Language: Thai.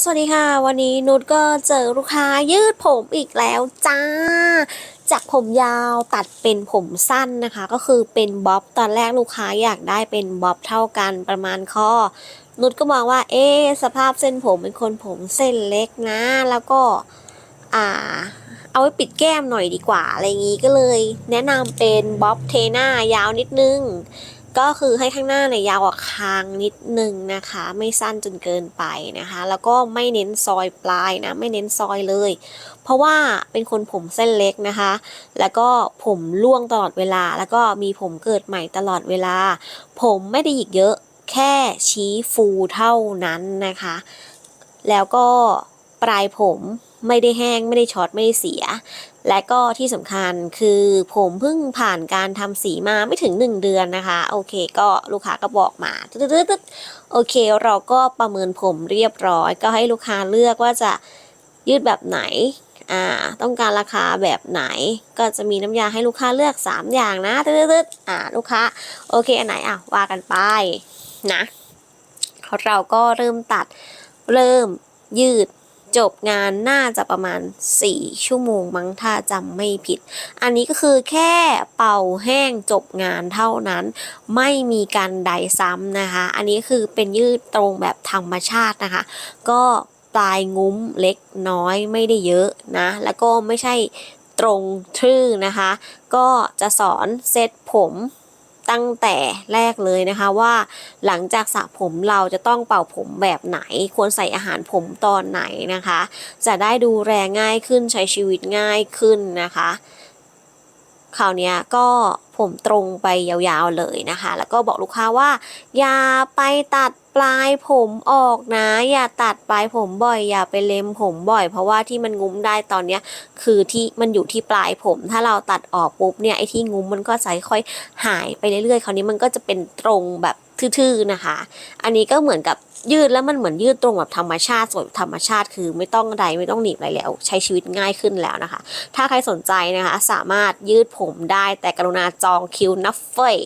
สวัสดีค่ะ วันนี้นุชก็เจอลูกค้ายืดผมอีกแล้วจ้า จากผมยาวตัดเป็นผมสั้นนะคะ ก็คือเป็นบ๊อบตอนแรกลูกค้าอยากได้เป็นบ๊อบเท่ากันประมาณข้อ นุชก็มองว่า เอ๊สภาพเส้นผมเป็นคนผมเส้นเล็กนะ แล้วก็อ่า เอาไว้ปิดแก้มหน่อยดีกว่า อะไรอย่างนี้ก็เลย แนะนำเป็นบ๊อบเทน่ายาวนิดนึง ก็คือให้ข้างหน้าเนี่ยยาวกว่าคางนิดนึงนะคะ ไม่สั้นจนเกินไปนะคะ แล้วก็ไม่เน้นซอยปลายนะ ไม่เน้นซอยเลย เพราะว่าเป็นคนผมเส้นเล็กนะคะ แล้วก็ผมร่วงตลอดเวลา แล้วก็มีผมเกิดใหม่ตลอดเวลา ผมไม่ได้หยิกเยอะแค่ชี้ฟูเท่านั้นนะคะ แล้วก็ปลายผมไม่ได้แห้งไม่ได้ช็อตไม่ได้เสีย และก็ที่สำคัญคือผมเพิ่งผ่านการทำสีมาไม่ถึง 1 เดือนนะคะ โอเคก็ลูกค้าก็บอกมาตึ๊ดๆๆโอเค เราก็ประเมินผมเรียบร้อย ก็ให้ลูกค้าเลือกว่าจะยืดแบบไหนอ่าต้องการราคาแบบไหน ก็จะมีน้ำยาให้ลูกค้าเลือก 3 อย่างนะตึ๊ดๆๆอ่าลูกค้าโอเคอันไหนอะว่ากันไปนะเราก็เริ่มตัดเริ่มยืด จบงานน่าจะประมาณ 4 ชั่วโมงมั้งถ้าจำไม่ผิด อันนี้ก็คือแค่เป่าแห้งจบงานเท่านั้น ไม่มีการใดซ้ำนะคะ อันนี้คือเป็นยืดตรงแบบธรรมชาตินะคะ ก็ปลายงุ้มเล็กน้อยไม่ได้เยอะนะ แล้วก็ไม่ใช่ตรงทื่อนะคะ ก็จะสอนเซตผม ตั้งแต่แรกเลยนะคะว่า หลังจากสระผมเราจะต้องเป่าผมแบบไหน ควรใส่อาหารผมตอนไหนนะคะ จะได้ดูแลง่ายขึ้นใช้ชีวิตง่ายขึ้นนะคะคราวนี้ก็ผมตรงไปยาวๆเลยนะคะ แล้วก็บอกลูกค้าว่า อย่าไปตัด ปลายผมออกนะ อย่าตัดปลายผมบ่อย อย่าไปเล็มผมบ่อย เพราะว่าที่มันงุ้มได้ตอนเนี้ย คือที่มันอยู่ที่ปลายผม ถ้าเราตัดออกปุ๊บเนี่ยไอ้ที่งุ้มมันก็จะค่อยหายไปเรื่อยๆ คราวนี้มันก็จะเป็นตรงแบบทื่อๆนะคะ อันนี้ก็เหมือนกับยืดแล้วมันเหมือนยืดตรงแบบธรรมชาติสวยธรรมชาติคือไม่ต้องใดไม่ต้องหนีบอะไรแล้ว ใช้ชีวิตง่ายขึ้นแล้วนะคะ ถ้าใครสนใจนะคะ สามารถยืดผมได้แต่กรุณาจองคิวนะเฟย